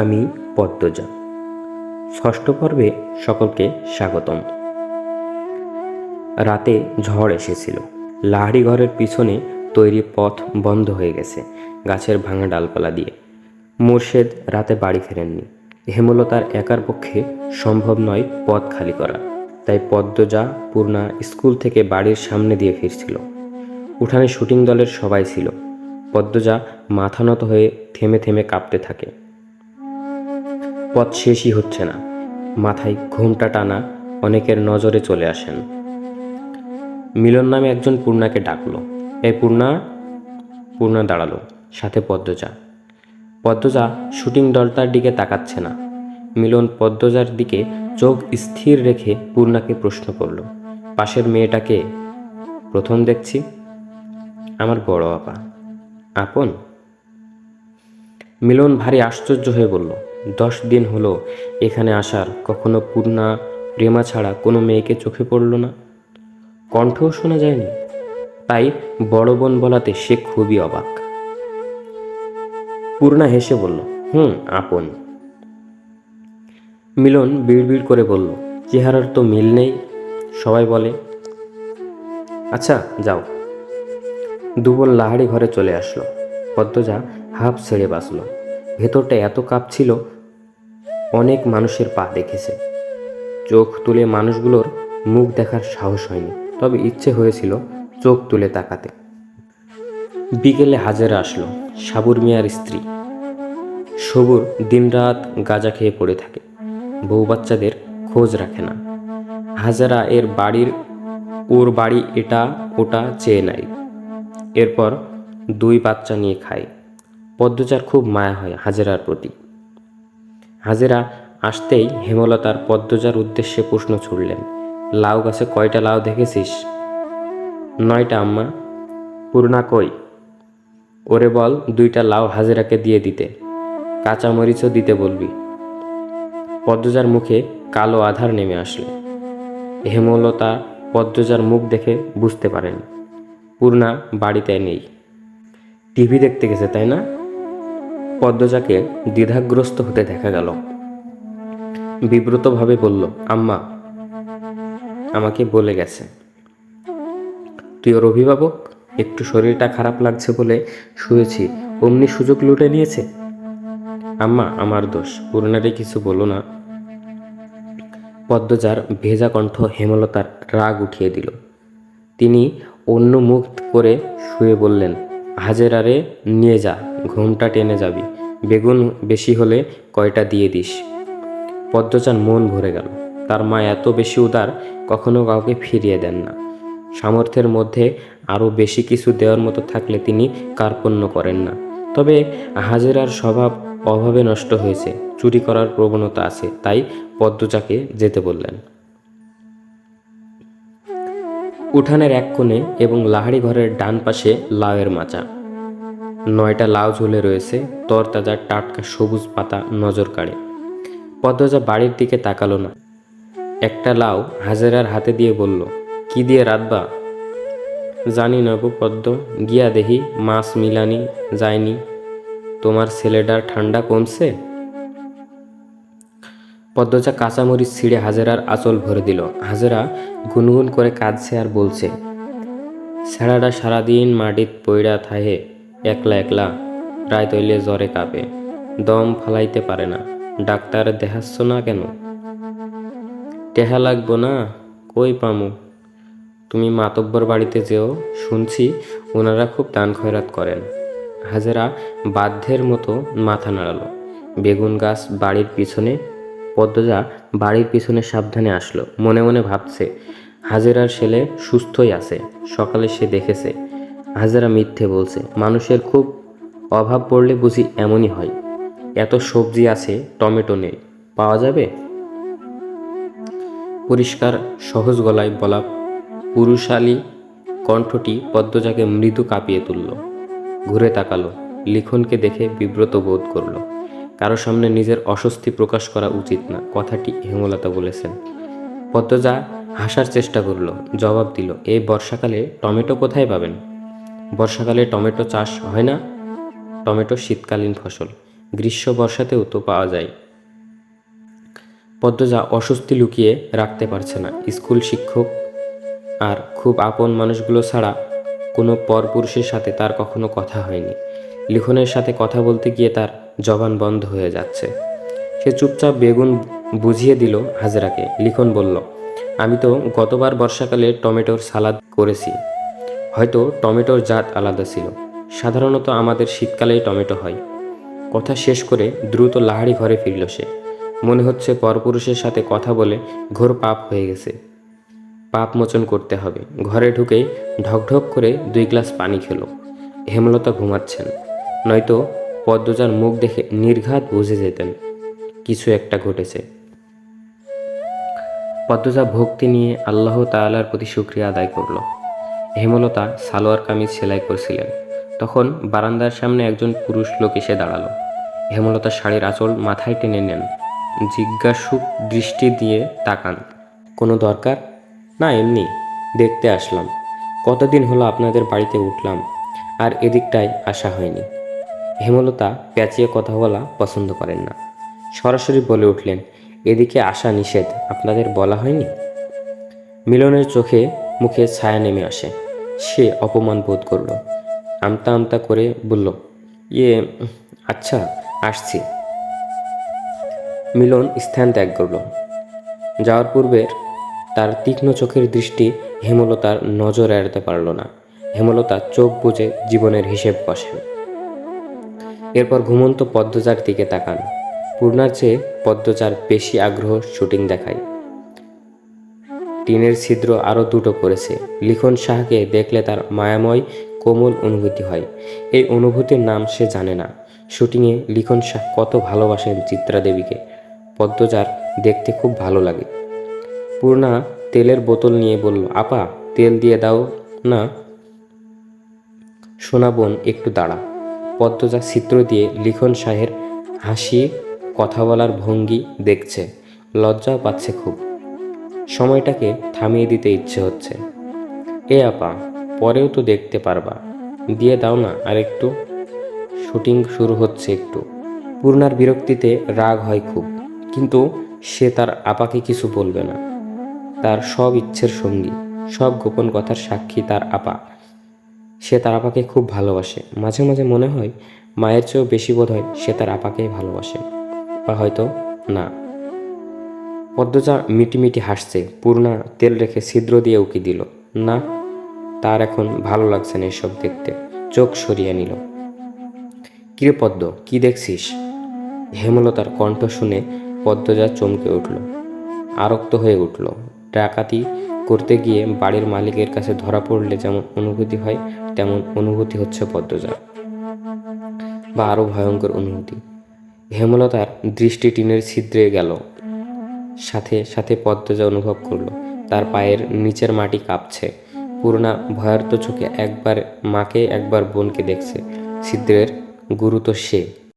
আমি পদ্মজা। ষষ্ঠ পর্বে সকলকে স্বাগতম। রাতে ঝড় এসেছিল। লাহারি ঘরের পিছনে তৈরি পথ বন্ধ হয়ে গেছে গাছের ভাঙা ডালপালা দিয়ে। মোর্শেদ রাতে বাড়ি ফেরেননি। হেমলতার একার পক্ষে সম্ভব নয় পথ খালি করা। তাই পদ্মজা পূর্ণা স্কুল থেকে বাড়ির সামনে দিয়ে ফিরছিল। উঠানে শুটিং দলের সবাই ছিল। পদ্মজা মাথা নত হয়ে থেমে থেমে কাঁপতে থাকে। পথ শেষই হচ্ছে না। মাথায় ঘুমটা টানা অনেকের নজরে চলে আসেন। মিলন নামে একজন পূর্ণাকে ডাকলো। এই পূর্ণা? পূর্ণা দাঁড়াল, সাথে পদ্মজা। পদ্মজা শুটিং দলটার দিকে তাকাচ্ছে না। মিলন পদ্মজার দিকে চোখ স্থির রেখে পূর্ণাকে প্রশ্ন করল, পাশের মেয়েটাকে প্রথম দেখছি? আমার বড় আপা। আপন? মিলন ভারী আশ্চর্য হয়ে বলল দশ দিন হলো এখানে আসার। কখনো পূর্ণা প্রেমা ছাড়া কোনো মেয়েকে চোখে পড়ল না। কণ্ঠও শোনা যায়নি। তাই বড় বোন বলাতে সে খুবই অবাক। পূর্ণা হেসে বলল, হুম, আপন। মিলন বিড়বিড় করে বলল, চেহারার তো মিল নেই। সবাই বলে আচ্ছা যাও। দুবল লাহাড়ি ঘরে চলে আসলো। পদ্মজা হাফ ছেড়ে বাঁচল। ভেতরটা এত কাঁপছিল, অনেক মানুষের পা দেখেছে। চোখ তুলে মানুষগুলোর মুখ দেখার সাহস হয়নি, তবে ইচ্ছে হয়েছিল চোখ তুলে তাকাতে। বিকেলে হাজারা আসলো, সাবুর মিয়ার স্ত্রী। সবুর দিনরাত গাঁজা খেয়ে পড়ে থাকে, বউ বাচ্চাদের খোঁজ রাখে না। হাজারা এর বাড়ির, ওর বাড়ি এটা ওটা চেয়ে নেয়। এরপর দুই বাচ্চা নিয়ে খায়। পদ্মচার খুব মায়া হয় হাজেরার প্রতি। হাজেরা আসতেই হেমলতার পদ্মজার উদ্দেশ্যে প্রশ্ন ছুড়লেন, লাউ গাছে কয়টা লাউ দেখেছিস? নয়টা, আম্মা। পূর্ণা কই? ওরে বল, দুইটা লাউ হাজেরাকে দিয়ে দিতে কাঁচা মরিচও দিতে বলবি। পদ্মজার মুখে কালো আধার নেমে আসলে। হেমলতা পদ্মজার মুখ দেখে বুঝতে পারেন পূর্ণা বাড়িতে নেই। টিভি দেখতে গেছে, তাই না? পদ্মজাকে দ্বিধাগ্রস্ত হতে দেখা গেল। বিব্রতভাবে বলল, আম্মা, আমাকে বলে গেছে। তুই ওর অভিভাবক? একটু শরীরটা খারাপ লাগছে বলে শুয়েছি। অমনি সুযোগ লুটে নিয়েছে? আম্মা, আমার দোষ। পূর্ণারে কিছু বলো না। পদ্মজার ভেজা কণ্ঠ হেমলতার রাগ উঠিয়ে দিল। তিনি অন্য মুখ করে শুয়ে বললেন হাজেরারে নিয়ে যা, ঘুমটা টেনে যাবি। বেগুন বেশি হলে কয়টা দিয়ে দিস? পদ্মচান মন ভরে গেল। তার মা এত বেশি উদার, কখনো কাউকে ফিরিয়ে দেন না। সামর্থ্যের মধ্যে আরও বেশি কিছু দেওয়ার মতো থাকলে তিনি কার্পণ্য করেন না। তবে হাজেরার স্বভাব অভাবে নষ্ট হয়েছে। চুরি করার প্রবণতা আছে, তাই পদ্মচাকে যেতে বললেন। উঠানের এক কোণে এবং লাহাড়ি ঘরের ডান পাশে লাউয়ের মাচা। নয়টা লাউ ঝুলে রয়েছে, তরতাজা টাটকা সবুজ পাতা নজর কাড়ে। পদ্মজা বাড়ির দিকে তাকালো না। একটা লাউ হাজেরার হাতে দিয়ে বলল, কি দিয়ে রাতবা জানি না পদ্ম, গিয়া দেহি মাছ মিলানি, যায়নি। তোমার ছেলেটার ঠান্ডা কমছে? পদ্মজা কাঁচামরিচ ছিঁড়ে হাজেরার আঁচল ভরে দিল। হাজেরা গুনগুন করে কাঁদছে আর বলছে, ছেড়াটা সারাদিন মাটিত পইড়া থাহে, একলা একলা প্রায় তৈলে জ্বরে কাঁপে, দম ফালাইতে পারে না, ডাক্তার দেখাচ্ছ না কেন? টেহা লাগবো না, কই পামু? তুমি মাতব্বর বাড়িতে যেও, শুনছি ওনারা খুব দান খয়রাত করেন। হাজেরা বাধ্যের মতো মাথা নাড়ালো। বেগুন গাছ বাড়ির পিছনে পদ্মজা বাড়ির পিছনে সাবধানে আসলো। মনে মনে ভাবছে, হাজেরার ছেলে সুস্থই আছে, সকালে সে দেখেছে। হাজেরা মিথ্যে বলছে, মানুষের খুব অভাব পড়লে বুঝি এমনই হয়। এত সবজি আছে, টমেটো নেই, পাওয়া যাবে? পরিষ্কার, সহজ গলায় বলা পুরুষালী কণ্ঠটি পদ্মজাকে মৃদু কাঁপিয়ে তুলল। ঘুরে তাকালো, লিখনকে দেখে বিব্রত বোধ করল। কারও সামনে নিজের অস্বস্তি প্রকাশ করা উচিত না, কথাটি হেমলতা বলেছেন। পদ্মজা হাসার চেষ্টা করল, জবাব দিল এই বর্ষাকালে টমেটো কোথায় পাবেন? বর্ষাকালে টমেটো চাষ হয় না, টমেটো শীতকালীন ফসল, গ্রীষ্ম বর্ষাতেও তো পাওয়া যায়। পদ্মজা অস্বস্তি লুকিয়ে রাখতে পারছে না, স্কুল শিক্ষক আর খুব আপন মানুষগুলো ছাড়া কোনো পরপুরুষের সাথে তার কখনো কথা হয়নি। লিখনের সাথে কথা বলতে গিয়ে তার জবান বন্ধ হয়ে যাচ্ছে। সে চুপচাপ বেগুন বুঝিয়ে দিল হাজরাকে। লিখন বলল, আমি তো গতবার বর্ষাকালে টমেটোর সালাদ করেছি। হয়তো টমেটোর জাত আলাদা ছিল। সাধারণত আমাদের শীতকালেই টমেটো হয়। কথা শেষ করে দ্রুত লাহাড়ি ঘরে ফিরল সে। মনে হচ্ছে পরপুরুষের সাথে কথা বলে ঘোর পাপ হয়ে গেছে। পাপ মোচন করতে হবে। ঘরে ঢুকেই ঢকঢক করে দুই গ্লাস পানি খেলো। হেমলতা ঘুমাচ্ছেন। নয়তো পদ্মজার মুখ দেখে নির্ঘাত বুঝে যেতেন, কিছু একটা ঘটেছে। পদ্মজা ভক্তি নিয়ে আল্লাহ তাআলার প্রতি শুক্রিয়া আদায় করল। হেমলতা সালোয়ার কামিজ সেলাই করছিলেন। তখন বারান্দার সামনে একজন পুরুষ লোক এসে দাঁড়াল। হেমলতা শাড়ির আঁচল মাথায় টেনে নেন। জিজ্ঞাসুক দৃষ্টি দিয়ে তাকান। কোনো দরকার? না, এমনি। দেখতে আসলাম। কতদিন হলো আপনাদের বাড়িতে উঠলাম, আর এদিকটায় আসা হয়নি। হেমলতা প্যাচিয়ে কথা বলা পছন্দ করেন না। সরাসরি বলে উঠলেন, এদিকে আসা নিষেধ, আপনাদের বলা হয়নি? মিলনের চোখে মুখে ছায়া নেমে আসে। সে অপমান বোধ করল। আমতা আমতা করে বলল ইয়ে আচ্ছা আসছি। মিলন স্থান ত্যাগ করল। যাওয়ার পূর্বে তার তীক্ষ্ণ চোখের দৃষ্টি হেমলতার নজর এড়াতে পারল না। হেমলতা চোখ বুজে জীবনের হিসেব কষেন। এরপর ঘুমন্ত পদ্মজার দিকে তাকান। পূর্ণার চেয়ে পদ্মজার বেশি আগ্রহ শুটিং দেখায়। টিনের ছিদ্র আরও দুটো করেছে। লিখন শাহকে দেখলে তার মায়াময়, কোমল অনুভূতি হয়। এই অনুভূতির নাম সে জানে না। শুটিংয়ে লিখন শাহ কত ভালোবাসেন চিত্রা দেবীকে। পদ্মজার দেখতে খুব ভালো লাগে। পূর্ণা তেলের বোতল নিয়ে বলল, আপা, তেল দিয়ে দাও না। সোনা বোন, একটু দাঁড়া। পদ্মজা চিত্র দিয়ে লিখন শাহের হাসি, কথা বলার ভঙ্গি দেখছে। লজ্জাও পাচ্ছে খুব। সময়টাকে থামিয়ে দিতে ইচ্ছে হচ্ছে। এ আপা, পরেও তো দেখতে পারবা। দিয়ে দাও না আর একটু শুটিং শুরু হচ্ছে একটু। পূর্ণার বিরক্তিতে রাগ হয় খুব। কিন্তু সে তার আপাকে কিছু বলবে না। তার সব ইচ্ছের সঙ্গী, সব গোপন কথার সাক্ষী তার আপা। সে তার আপাকে খুব ভালোবাসে। মাঝে মাঝে মনে হয় মায়ের চেয়েও বেশি বোধ হয় সে তার আপাকেই ভালোবাসে। বা হয়তো না। পদ্মজা মিটিমিটি হাসছে। পূর্ণা তেল রেখে ছিদ্র দিয়ে উকি দিল। না, তার এখন ভালো লাগছে না এসব দেখতে। চোখ সরিয়ে নিল। কিরে পদ্ম, কি দেখছিস? হেমলতার কণ্ঠ শুনে পদ্মজা চমকে উঠল। আরক্ত হয়ে উঠল। ডাকাতি করতে গিয়ে বাড়ির মালিকের কাছে ধরা পড়লে যেমন অনুভূতি হয়, তেমন অনুভূতি হচ্ছে পদ্মজা বা আরও ভয়ঙ্কর অনুভূতি। হেমলতার দৃষ্টি টিনের ছিদ্রে গেল। সাথে সাথে পদ্মজা অনুভব করল, তার পায়ের নিচের মাটি কাঁপছে। পূর্ণা ভয়ার্ত চোখে একবার মাকে, একবার বোনকে দেখছে। ছিদ্রের গুরু তো সে।